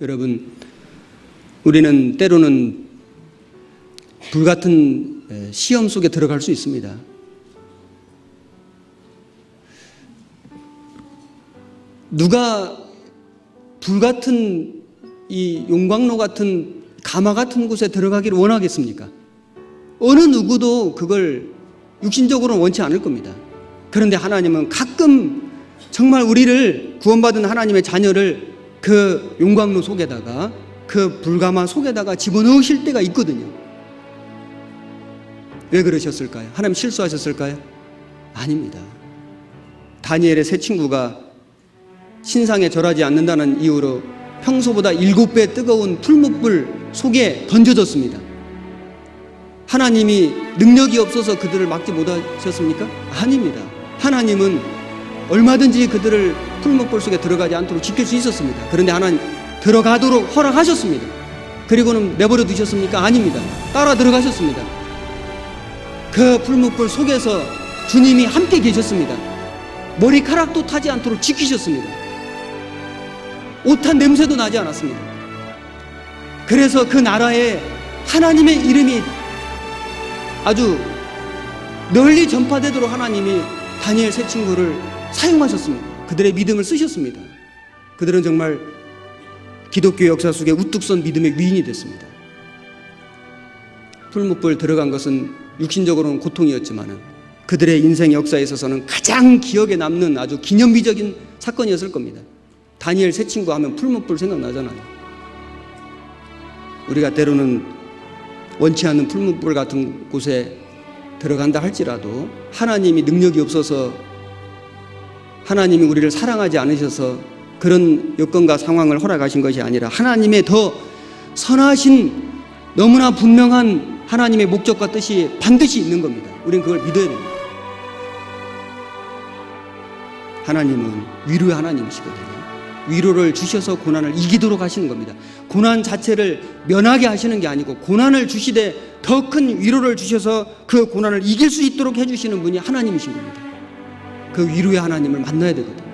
여러분, 우리는 때로는 불같은 에, 시험 속에 들어갈 수 있습니다. 누가 불같은 이 용광로 같은 가마 같은 곳에 들어가기를 원하겠습니까? 어느 누구도 그걸 육신적으로는 원치 않을 겁니다. 그런데 하나님은 가끔 정말 우리를 구원받은 하나님의 자녀를 그 용광로 속에다가 그 불가마 속에다가 집어넣으실 때가 있거든요. 왜 그러셨을까요? 하나님 실수하셨을까요? 아닙니다. 다니엘의 세 친구가 신상에 절하지 않는다는 이유로 평소보다 일곱 배 뜨거운 풀무불 속에 던져졌습니다. 하나님이 능력이 없어서 그들을 막지 못하셨습니까? 아닙니다. 하나님은 얼마든지 그들을 풀무불 속에 들어가지 않도록 지킬 수 있었습니다. 그런데 하나님 들어가도록 허락하셨습니다. 그리고는 내버려 두셨습니까? 아닙니다. 따라 들어가셨습니다. 그 풀무불 속에서 주님이 함께 계셨습니다. 머리카락도 타지 않도록 지키셨습니다. 오탄 냄새도 나지 않았습니다. 그래서 그 나라에 하나님의 이름이 아주 널리 전파되도록 하나님이 다니엘 세 친구를 사용하셨습니다. 그들의 믿음을 쓰셨습니다. 그들은 정말 기독교 역사 속에 우뚝 선 믿음의 위인이 됐습니다. 풀무불 들어간 것은 육신적으로는 고통이었지만은 그들의 인생 역사에 있어서는 가장 기억에 남는 아주 기념비적인 사건이었을 겁니다. 다니엘 세 친구 하면 풀무불 생각나잖아요. 우리가 때로는 원치 않는 풀무불 같은 곳에 들어간다 할지라도 하나님이 능력이 없어서 하나님이 우리를 사랑하지 않으셔서 그런 여건과 상황을 허락하신 것이 아니라 하나님의 더 선하신 너무나 분명한 하나님의 목적과 뜻이 반드시 있는 겁니다. 우리는 그걸 믿어야 됩니다. 하나님은 위로의 하나님이시거든요. 위로를 주셔서 고난을 이기도록 하시는 겁니다. 고난 자체를 면하게 하시는 게 아니고 고난을 주시되 더 큰 위로를 주셔서 그 고난을 이길 수 있도록 해주시는 분이 하나님이신 겁니다. 그 위로의 하나님을 만나야 되거든요.